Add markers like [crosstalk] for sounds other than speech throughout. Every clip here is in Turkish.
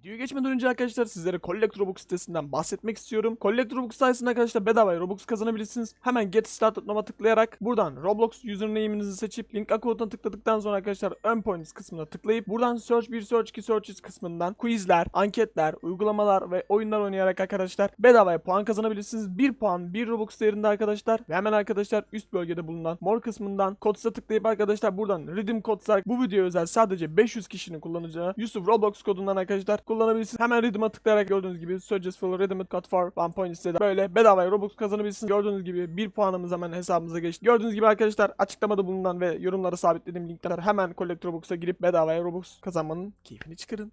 Videoya geçmeden önce arkadaşlar sizlere Collect Robux sitesinden bahsetmek istiyorum. Collect Robux sayesinde arkadaşlar bedava Robux kazanabilirsiniz. Hemen Get Started Now'a tıklayarak buradan Roblox username'inizi seçip link account'a tıkladıktan sonra arkadaşlar Earn Points kısmına tıklayıp buradan Search 1 Search 2 Searches kısmından quizler, anketler, uygulamalar ve oyunlar oynayarak arkadaşlar bedavaya puan kazanabilirsiniz. 1 puan 1 Robux değerinde arkadaşlar ve hemen arkadaşlar üst bölgede bulunan mor kısmından Codes'a tıklayıp arkadaşlar buradan Redeem Codes'a bu videoya özel sadece 500 kişinin kullanacağı Yusuf Roblox kodundan arkadaşlar kullanabilirsiniz. Hemen Redeem'a tıklayarak gördüğünüz gibi Suggestful Redeem Code for 1 point istedi. Böyle bedavaya Robux kazanabilirsiniz. Gördüğünüz gibi 1 puanımız hemen hesabımıza geçti. Gördüğünüz gibi arkadaşlar açıklamada bulunan ve yorumlara sabitlediğim linkler hemen Collect Robux'a girip bedavaya Robux kazanmanın keyfini çıkarın.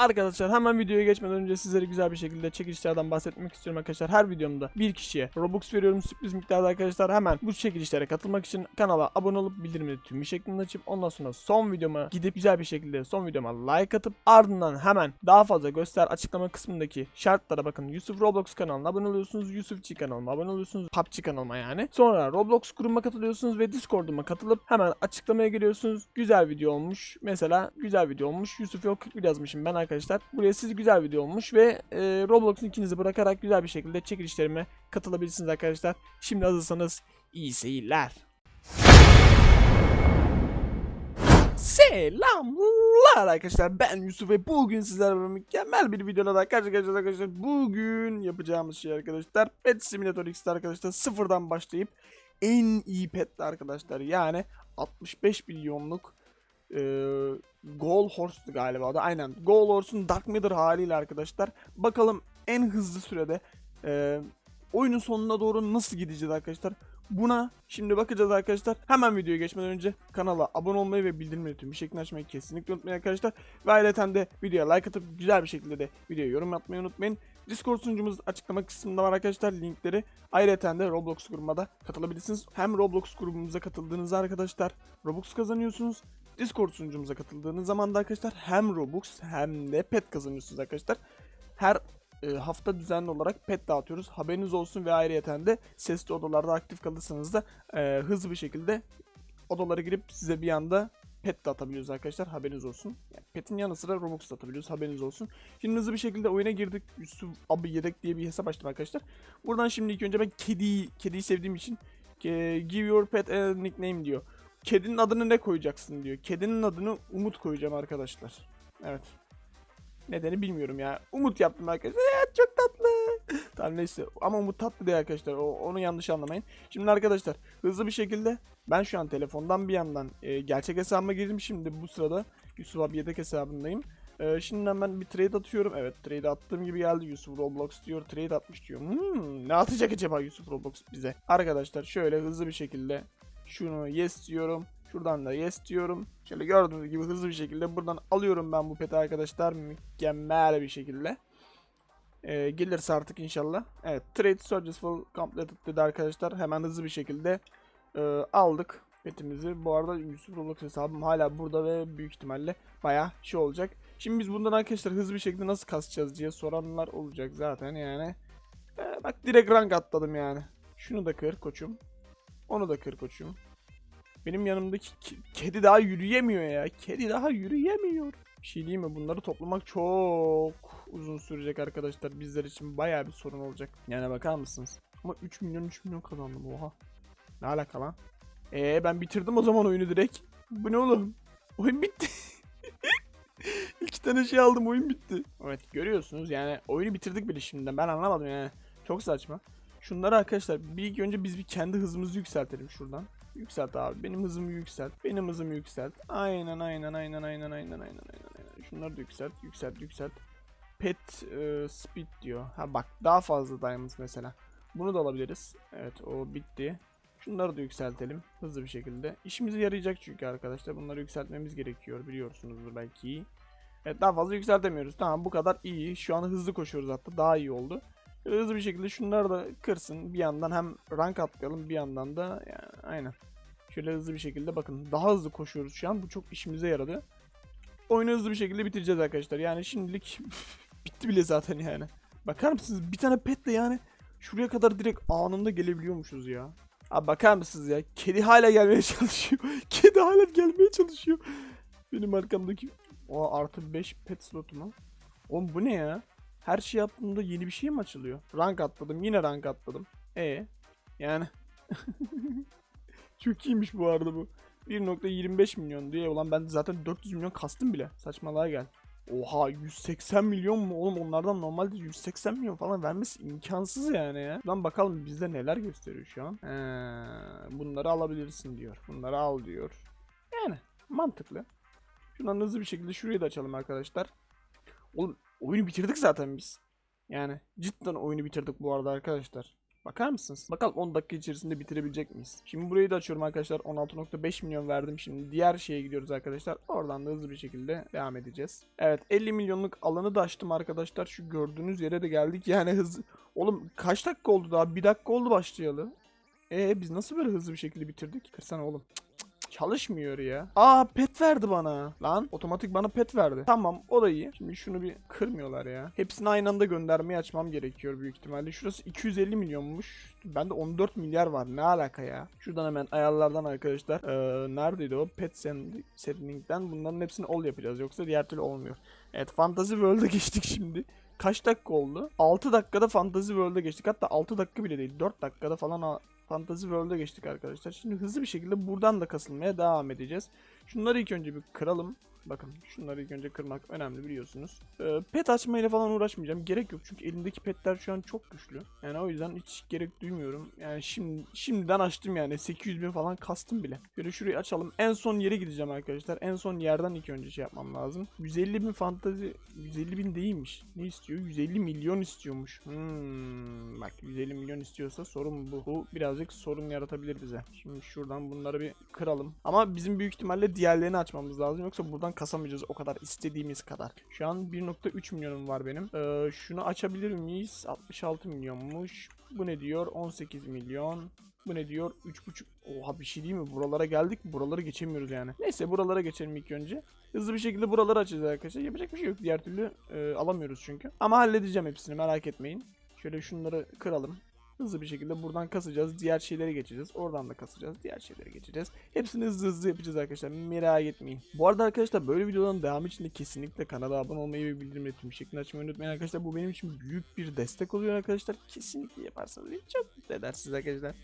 Arkadaşlar hemen videoya geçmeden önce sizlere güzel bir şekilde çekilişlerden bahsetmek istiyorum arkadaşlar. Her videomda bir kişiye Robux veriyorum sürpriz miktarda arkadaşlar. Hemen bu çekilişlere katılmak için kanala abone olup bildirimleri tüm bir şeklinde açıp ondan sonra son videoma gidip güzel bir şekilde son videoma like atıp ardından hemen daha fazla göster açıklama kısmındaki şartlara bakın. Yusuf Roblox kanalına abone oluyorsunuz. Yusufçi kanalıma abone oluyorsunuz. PUBG kanalıma yani. Sonra Roblox grubuma katılıyorsunuz ve Discord'uma katılıp hemen açıklamaya geliyorsunuz. Güzel video olmuş. Mesela güzel video olmuş. Yusuf Yol 41 yazmışım ben arkadaşlar. Buraya siz güzel video olmuş ve e, Roblox'un ikinizi bırakarak güzel bir şekilde çekilişlerime katılabilirsiniz arkadaşlar. Şimdi hazırsanız iyi seyirler. Selamlar arkadaşlar ben Yusuf ve bugün sizlerle mükemmel bir videoda daha karşı karşıyayız arkadaşlar. Bugün yapacağımız şey arkadaşlar Pet Simulator X'te arkadaşlar sıfırdan başlayıp en iyi petli arkadaşlar yani 65 milyonluk e, Goal Horse'tu galiba da aynen Goal Horse'un Dark Matter haliyle arkadaşlar bakalım en hızlı sürede e, oyunun sonuna doğru nasıl gideceğiz arkadaşlar Buna şimdi bakacağız arkadaşlar. Hemen videoya geçmeden önce kanala abone olmayı ve bildirimleri tüm bir şekilde açmayı kesinlikle unutmayın arkadaşlar. Ve ayrıca de videoya like atıp güzel bir şekilde de videoya yorum yapmayı unutmayın. Discord sunucumuz açıklama kısmında var arkadaşlar linkleri. Ayrıca de Roblox grubuma da katılabilirsiniz. Hem Roblox grubumuza katıldığınızda arkadaşlar Robux kazanıyorsunuz. Discord sunucumuza katıldığınız zaman da arkadaşlar hem Robux hem de pet kazanıyorsunuz arkadaşlar. Her e, hafta düzenli olarak pet dağıtıyoruz. Haberiniz olsun ve ayrıyeten de sesli odalarda aktif kalırsanız da e, hızlı bir şekilde odalara girip size bir anda pet de atabiliyoruz arkadaşlar. Haberiniz olsun. Yani pet'in yanı sıra Robux da atabiliyoruz. Haberiniz olsun. Şimdi hızlı bir şekilde oyuna girdik. Yusuf abi yedek diye bir hesap açtım arkadaşlar. Buradan şimdi ilk önce ben kediyi, kediyi sevdiğim için e, give your pet a nickname diyor. Kedinin adını ne koyacaksın diyor. Kedinin adını Umut koyacağım arkadaşlar. Evet. Nedeni bilmiyorum ya. Umut yaptım arkadaşlar. Ya, çok tatlı. [laughs] tamam neyse. Ama Umut tatlı değil arkadaşlar. O, onu yanlış anlamayın. Şimdi arkadaşlar hızlı bir şekilde ben şu an telefondan bir yandan e, gerçek hesabıma girdim. Şimdi bu sırada Yusuf abi yedek hesabındayım. E, şimdi hemen bir trade atıyorum. Evet trade attığım gibi geldi. Yusuf Roblox diyor. Trade atmış diyor. Hmm, ne atacak acaba Yusuf Roblox bize? Arkadaşlar şöyle hızlı bir şekilde şunu yes diyorum. Şuradan da yes diyorum. Şöyle gördüğünüz gibi hızlı bir şekilde buradan alıyorum ben bu peti arkadaşlar. Mükemmel bir şekilde. Ee, gelirse artık inşallah. Evet trade successful completed dedi arkadaşlar. Hemen hızlı bir şekilde e, aldık petimizi. Bu arada Yusuf Roblox hesabım hala burada ve büyük ihtimalle baya şey olacak. Şimdi biz bundan arkadaşlar hızlı bir şekilde nasıl kasacağız diye soranlar olacak zaten yani. Ee, bak direkt rank atladım yani. Şunu da kır koçum. Onu da kır koçum. Benim yanımdaki ke- kedi daha yürüyemiyor ya. Kedi daha yürüyemiyor. Bir şey diyeyim mi? Bunları toplamak çok uzun sürecek arkadaşlar. Bizler için bayağı bir sorun olacak. Yani bakar mısınız? Ama 3 milyon 3 milyon kazandım oha. Ne alaka lan? Ee ben bitirdim o zaman oyunu direkt. Bu ne oğlum? Oyun bitti. [laughs] İki tane şey aldım oyun bitti. Evet görüyorsunuz yani oyunu bitirdik bile şimdiden. Ben anlamadım yani. Çok saçma. Şunları arkadaşlar bir ilk önce biz bir kendi hızımızı yükseltelim şuradan. Yükselt abi. Benim hızımı yükselt. Benim hızımı yükselt. Aynen aynen aynen aynen aynen aynen aynen. Şunları da yükselt. Yükselt yükselt. Pet e, speed diyor. Ha bak daha fazla diamonds mesela. Bunu da alabiliriz. Evet o bitti. Şunları da yükseltelim hızlı bir şekilde. İşimize yarayacak çünkü arkadaşlar. Bunları yükseltmemiz gerekiyor biliyorsunuzdur belki. Evet daha fazla yükseltemiyoruz. Tamam bu kadar iyi. Şu an hızlı koşuyoruz hatta daha iyi oldu. Hızlı bir şekilde şunları da kırsın. Bir yandan hem rank atlayalım bir yandan da yani aynen. Şöyle Şöyle hızlı bir şekilde bakın daha hızlı koşuyoruz şu an. Bu çok işimize yaradı. Oyunu hızlı bir şekilde bitireceğiz arkadaşlar. Yani şimdilik [laughs] bitti bile zaten yani. Bakar mısınız bir tane petle yani şuraya kadar direkt anında gelebiliyormuşuz ya. Abi bakar mısınız ya? Kedi hala gelmeye [laughs] çalışıyor. Kedi hala gelmeye çalışıyor. Benim arkamdaki o artı 5 pet slotu mu? Oğlum bu ne ya? Her şey yaptığımda yeni bir şey mi açılıyor? Rank atladım. Yine rank atladım. E yani [laughs] çok iyiymiş bu arada bu. 1.25 milyon diye ulan ben zaten 400 milyon kastım bile. Saçmalığa gel. Oha 180 milyon mu oğlum onlardan normalde 180 milyon falan vermesi imkansız yani ya. Lan bakalım bizde neler gösteriyor şu an. Ee, bunları alabilirsin diyor. Bunları al diyor. Yani mantıklı. Şuradan hızlı bir şekilde şurayı da açalım arkadaşlar. Oğlum oyunu bitirdik zaten biz. Yani cidden oyunu bitirdik bu arada arkadaşlar. Bakar mısınız? Bakalım 10 dakika içerisinde bitirebilecek miyiz? Şimdi burayı da açıyorum arkadaşlar. 16.5 milyon verdim. Şimdi diğer şeye gidiyoruz arkadaşlar. Oradan da hızlı bir şekilde devam edeceğiz. Evet 50 milyonluk alanı da açtım arkadaşlar. Şu gördüğünüz yere de geldik. [laughs] Yani hızlı. Oğlum kaç dakika oldu daha? Bir dakika oldu başlayalı. Ee biz nasıl böyle hızlı bir şekilde bitirdik? Kırsana oğlum. Cık. Çalışmıyor ya. Aa pet verdi bana. Lan otomatik bana pet verdi. Tamam o da iyi. Şimdi şunu bir kırmıyorlar ya. Hepsini aynı anda göndermeyi açmam gerekiyor büyük ihtimalle. Şurası 250 milyonmuş. Bende 14 milyar var. Ne alaka ya? Şuradan hemen ayarlardan arkadaşlar. Ee, neredeydi o? Pet setting'den bunların hepsini all yapacağız. Yoksa diğer türlü olmuyor. Evet Fantasy World'a [laughs] geçtik şimdi. Kaç dakika oldu? 6 dakikada Fantasy World'a geçtik. Hatta 6 dakika bile değil. 4 dakikada falan Fantasy World'a geçtik arkadaşlar. Şimdi hızlı bir şekilde buradan da kasılmaya devam edeceğiz. Şunları ilk önce bir kıralım. Bakın şunları ilk önce kırmak önemli biliyorsunuz. Ee, pet açmayla falan uğraşmayacağım. Gerek yok çünkü elimdeki petler şu an çok güçlü. Yani o yüzden hiç gerek duymuyorum. Yani şimdi şimdiden açtım yani 800 bin falan kastım bile. Şöyle şurayı açalım. En son yere gideceğim arkadaşlar. En son yerden ilk önce şey yapmam lazım. 150 bin fantazi 150 bin değilmiş. Ne istiyor? 150 milyon istiyormuş. Hmm, bak 150 milyon istiyorsa sorun bu. Bu birazcık sorun yaratabilir bize. Şimdi şuradan bunları bir kıralım. Ama bizim büyük ihtimalle diğerlerini açmamız lazım. Yoksa buradan kasamayacağız o kadar istediğimiz kadar. Şu an 1.3 milyonum var benim. Ee, şunu açabilir miyiz? 66 milyonmuş. Bu ne diyor? 18 milyon. Bu ne diyor? 3.5. Oha bir şey değil mi? Buralara geldik. Buraları geçemiyoruz yani. Neyse buralara geçelim ilk önce. Hızlı bir şekilde buraları açacağız arkadaşlar. Yapacak bir şey yok. Diğer türlü e, alamıyoruz çünkü. Ama halledeceğim hepsini merak etmeyin. Şöyle şunları kıralım. Hızlı bir şekilde buradan kasacağız. Diğer şeylere geçeceğiz. Oradan da kasacağız. Diğer şeylere geçeceğiz. Hepsini hızlı hızlı yapacağız arkadaşlar. Merak etmeyin. Bu arada arkadaşlar böyle videoların devamı için de kesinlikle kanala abone olmayı ve bildirim tüm şeklini açmayı unutmayın arkadaşlar. Bu benim için büyük bir destek oluyor arkadaşlar. Kesinlikle yaparsanız çok mutlu edersiniz arkadaşlar.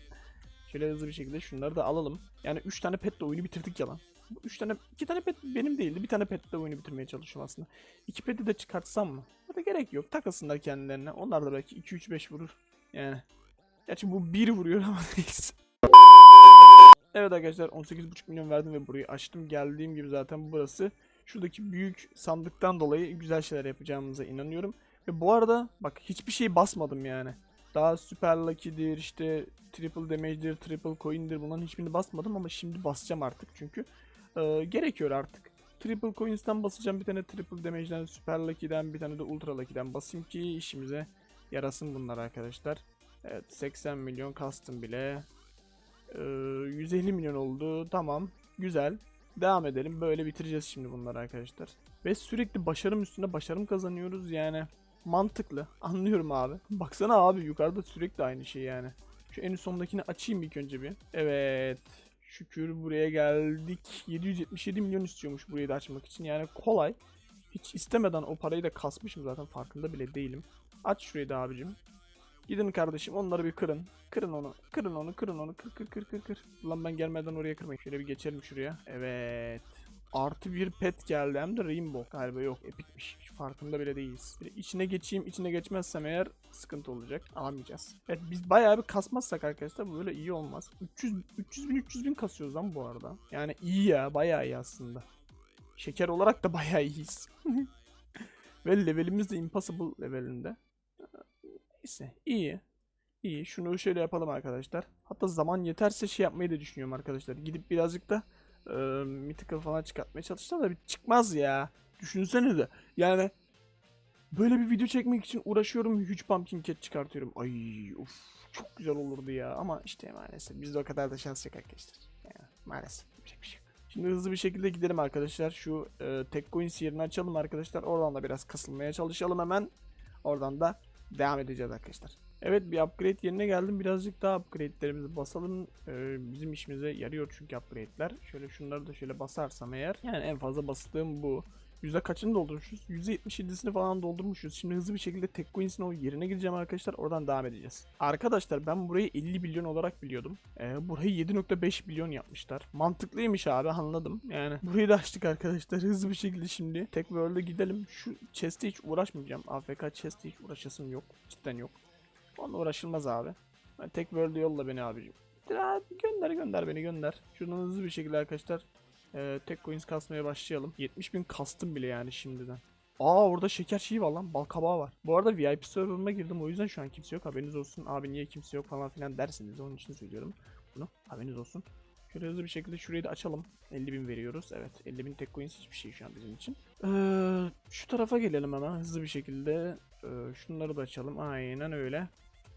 Şöyle hızlı bir şekilde şunları da alalım. Yani 3 tane petle oyunu bitirdik yalan. Bu 3 tane 2 tane pet benim değildi. Bir tane petle oyunu bitirmeye çalışıyorum aslında. 2 peti de çıkartsam mı? Ya da gerek yok. Takasınlar kendilerine. Onlar da belki 2 3 5 vurur. Yani Gerçi bu 1 vuruyor ama [laughs] neyse. Evet arkadaşlar 18,5 milyon verdim ve burayı açtım. Geldiğim gibi zaten burası. Şuradaki büyük sandıktan dolayı güzel şeyler yapacağımıza inanıyorum. Ve bu arada bak hiçbir şey basmadım yani. Daha Super Lucky'dir işte Triple Damage'dir, Triple Coin'dir bunların hiçbirini basmadım ama şimdi basacağım artık çünkü e, gerekiyor artık. Triple Coins'ten basacağım bir tane Triple Damage'den, Super Lucky'den bir tane de Ultra Lucky'den basayım ki işimize yarasın bunlar arkadaşlar. Evet 80 milyon kastım bile. Ee, 150 milyon oldu. Tamam. Güzel. Devam edelim. Böyle bitireceğiz şimdi bunları arkadaşlar. Ve sürekli başarım üstüne başarım kazanıyoruz yani. Mantıklı. Anlıyorum abi. [laughs] Baksana abi yukarıda sürekli aynı şey yani. Şu en sondakini açayım ilk önce bir. Evet. Şükür buraya geldik. 777 milyon istiyormuş burayı da açmak için. Yani kolay. Hiç istemeden o parayı da kasmışım zaten farkında bile değilim. Aç şurayı da abicim. Gidin kardeşim onları bir kırın. Kırın onu. Kırın onu. Kırın onu. Kır kır kır kır kır. Lan ben gelmeden oraya kırmayın. Şöyle bir geçelim şuraya. Evet. Artı bir pet geldi hem de Rainbow. Galiba yok epikmiş. Farkında bile değiliz. Bir içine geçeyim. içine geçmezsem eğer sıkıntı olacak. Alamayacağız. Evet biz bayağı bir kasmazsak arkadaşlar böyle iyi olmaz. 300, 300 bin 300 bin kasıyoruz lan bu arada. Yani iyi ya bayağı iyi aslında. Şeker olarak da bayağı iyiyiz. [laughs] Ve levelimiz de impossible levelinde. Neyse iyi. İyi. Şunu şöyle yapalım arkadaşlar. Hatta zaman yeterse şey yapmayı da düşünüyorum arkadaşlar. Gidip birazcık da e, mythical falan çıkartmaya çalışacağım da bir çıkmaz ya. Düşünsenize. Yani böyle bir video çekmek için uğraşıyorum. Huge Pumpkin Cat çıkartıyorum. Ay uf çok güzel olurdu ya. Ama işte maalesef bizde o kadar da şans yok arkadaşlar. Yani Maalesef. Yapacak bir şey. Şimdi hızlı bir şekilde gidelim arkadaşlar. Şu e, Tek Coins yerini açalım arkadaşlar. Oradan da biraz kasılmaya çalışalım hemen. Oradan da devam edeceğiz arkadaşlar. Evet bir upgrade yerine geldim. Birazcık daha upgrade'lerimizi basalım. Ee, bizim işimize yarıyor çünkü upgrade'ler. Şöyle şunları da şöyle basarsam eğer. Yani en fazla bastığım bu. Yüzde kaçını doldurmuşuz? %77'sini falan doldurmuşuz. Şimdi hızlı bir şekilde Tek Coins'in o yerine gideceğim arkadaşlar. Oradan devam edeceğiz. Arkadaşlar ben burayı 50 milyon olarak biliyordum. Ee, burayı 7.5 milyon yapmışlar. Mantıklıymış abi anladım. Yani burayı da açtık arkadaşlar. Hızlı bir şekilde şimdi Tek World'e gidelim. Şu chest'e hiç uğraşmayacağım. AFK chest'e hiç uğraşasım yok. Cidden yok. Onunla uğraşılmaz abi. Ben tek world'e yolla beni abicim. Hadi gönder gönder beni gönder. Şuradan hızlı bir şekilde arkadaşlar e, tek coins kasmaya başlayalım. 70 bin kastım bile yani şimdiden. Aa orada şeker şeyi var lan bal kabağı var. Bu arada VIP server'ıma girdim o yüzden şu an kimse yok haberiniz olsun. Abi niye kimse yok falan filan dersiniz onun için söylüyorum bunu haberiniz olsun. Şöyle hızlı bir şekilde şurayı da açalım. 50 bin veriyoruz. Evet 50 bin tek coins hiçbir şey şu an bizim için. Ee, şu tarafa gelelim hemen hızlı bir şekilde. Ee, şunları da açalım. Aynen öyle.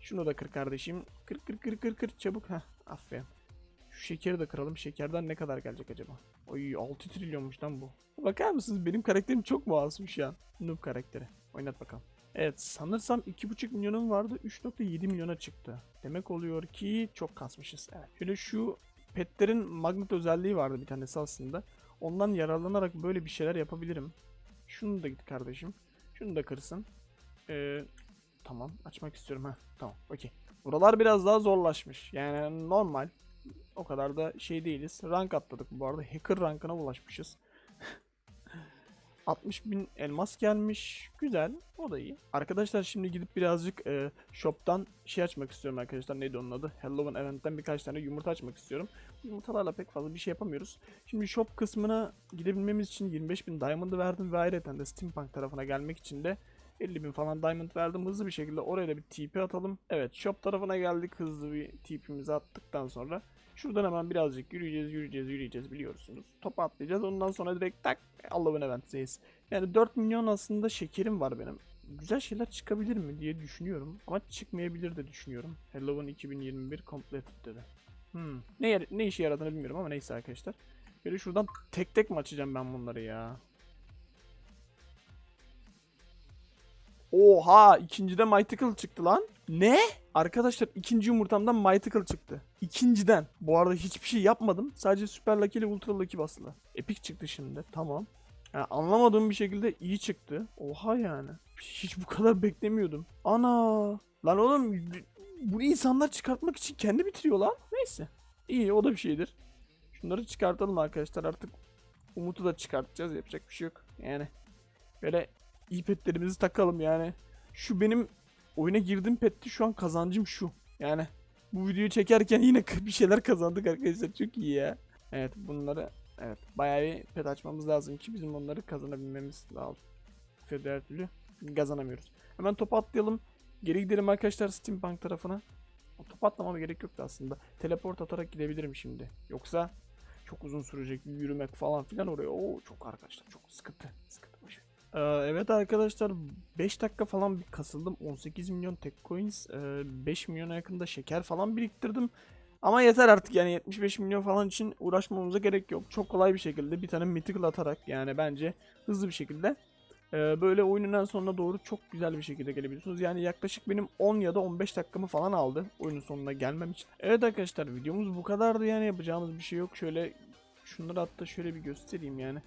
Şunu da kır kardeşim. Kır kır kır kır kır çabuk. Heh aferin. Şu şekeri de kıralım. Şekerden ne kadar gelecek acaba? Oy 6 trilyonmuş lan bu. Bakar mısınız? Benim karakterim çok masum şu an. Noob karakteri. Oynat bakalım. Evet sanırsam 2.5 milyonum vardı 3.7 milyona çıktı. Demek oluyor ki çok kasmışız. Evet. Şöyle şu petlerin magnet özelliği vardı bir tanesi aslında. Ondan yararlanarak böyle bir şeyler yapabilirim. Şunu da git kardeşim. Şunu da kırsın. Ee, tamam açmak istiyorum ha. Tamam okey. Buralar biraz daha zorlaşmış. Yani normal. O kadar da şey değiliz. Rank atladık bu arada. Hacker rankına ulaşmışız. 60 bin elmas gelmiş. Güzel. O da iyi. Arkadaşlar şimdi gidip birazcık e, shop'tan şey açmak istiyorum arkadaşlar. Neydi onun adı? Halloween Event'ten birkaç tane yumurta açmak istiyorum. Yumurtalarla pek fazla bir şey yapamıyoruz. Şimdi shop kısmına gidebilmemiz için 25 bin diamond'ı verdim ve ayrıca de Steampunk tarafına gelmek için de 50 bin falan diamond verdim. Hızlı bir şekilde oraya da bir TP atalım. Evet shop tarafına geldik. Hızlı bir TP'mizi attıktan sonra şuradan hemen birazcık yürüyeceğiz, yürüyeceğiz, yürüyeceğiz biliyorsunuz. Topa atlayacağız. Ondan sonra direkt tak Allah'ın event'teyiz. Yani 4 milyon aslında şekerim var benim. Güzel şeyler çıkabilir mi diye düşünüyorum. Ama çıkmayabilir de düşünüyorum. Halloween 2021 completed dedi. Hmm. Ne, ne işe yaradığını bilmiyorum ama neyse arkadaşlar. Böyle şuradan tek tek mi açacağım ben bunları ya? Oha ikincide Mythical çıktı lan. Ne? Arkadaşlar ikinci yumurtamdan Mythical çıktı. İkinciden. Bu arada hiçbir şey yapmadım. Sadece Super Lucky ile Ultra Lucky basılı. Epic çıktı şimdi. Tamam. Yani anlamadığım bir şekilde iyi çıktı. Oha yani. Hiç bu kadar beklemiyordum. Ana. Lan oğlum bunu insanlar çıkartmak için kendi bitiriyor lan. Neyse. İyi o da bir şeydir. Şunları çıkartalım arkadaşlar artık. Umut'u da çıkartacağız. Yapacak bir şey yok. Yani böyle iyi petlerimizi takalım yani. Şu benim oyuna girdim petti şu an kazancım şu. Yani bu videoyu çekerken [laughs] yine bir şeyler kazandık arkadaşlar. Çok iyi ya. Evet bunları evet bayağı bir pet açmamız lazım ki bizim onları kazanabilmemiz lazım. Diğer türlü kazanamıyoruz. Hemen topa atlayalım. Geri gidelim arkadaşlar Steampunk tarafına. O topa atlamama gerek yoktu aslında. Teleport atarak gidebilirim şimdi. Yoksa çok uzun sürecek yürümek falan filan oraya. Oo çok arkadaşlar çok sıkıntı. Sıkıntı. Ee, evet arkadaşlar 5 dakika falan bir kasıldım. 18 milyon tek coins, e, 5 milyona yakında şeker falan biriktirdim. Ama yeter artık yani 75 milyon falan için uğraşmamıza gerek yok. Çok kolay bir şekilde bir tane mythical atarak yani bence hızlı bir şekilde e, böyle oyunun sonuna doğru çok güzel bir şekilde gelebiliyorsunuz. Yani yaklaşık benim 10 ya da 15 dakikamı falan aldı oyunun sonuna gelmem için. Evet arkadaşlar videomuz bu kadardı yani yapacağımız bir şey yok. Şöyle şunları hatta şöyle bir göstereyim yani.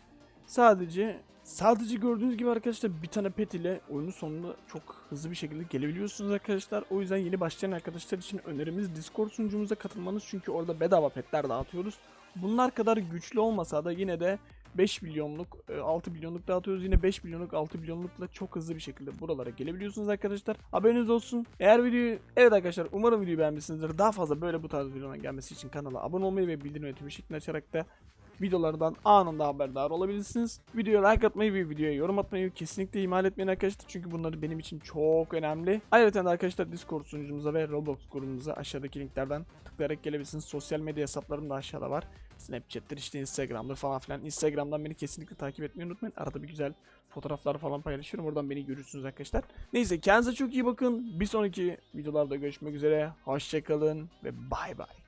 Sadece sadece gördüğünüz gibi arkadaşlar bir tane pet ile oyunun sonuna çok hızlı bir şekilde gelebiliyorsunuz arkadaşlar. O yüzden yeni başlayan arkadaşlar için önerimiz Discord sunucumuza katılmanız çünkü orada bedava petler dağıtıyoruz. Bunlar kadar güçlü olmasa da yine de 5 milyonluk, e, 6 milyonluk dağıtıyoruz. Yine 5 milyonluk, 6 milyonlukla çok hızlı bir şekilde buralara gelebiliyorsunuz arkadaşlar. Haberiniz olsun. Eğer videoyu, evet arkadaşlar umarım videoyu beğenmişsinizdir. Daha fazla böyle bu tarz videoların gelmesi için kanala abone olmayı ve bildirim tüm şeklini açarak da videolardan anında haberdar olabilirsiniz. Videoya like atmayı ve videoya yorum atmayı kesinlikle ihmal etmeyin arkadaşlar. Çünkü bunları benim için çok önemli. Ayrıca da arkadaşlar Discord sunucumuza ve Roblox grubumuza aşağıdaki linklerden tıklayarak gelebilirsiniz. Sosyal medya hesaplarım da aşağıda var. Snapchat'tir işte Instagram'dır falan filan. Instagram'dan beni kesinlikle takip etmeyi unutmayın. Arada bir güzel fotoğraflar falan paylaşıyorum. Oradan beni görürsünüz arkadaşlar. Neyse kendinize çok iyi bakın. Bir sonraki videolarda görüşmek üzere. Hoşçakalın ve bay bay.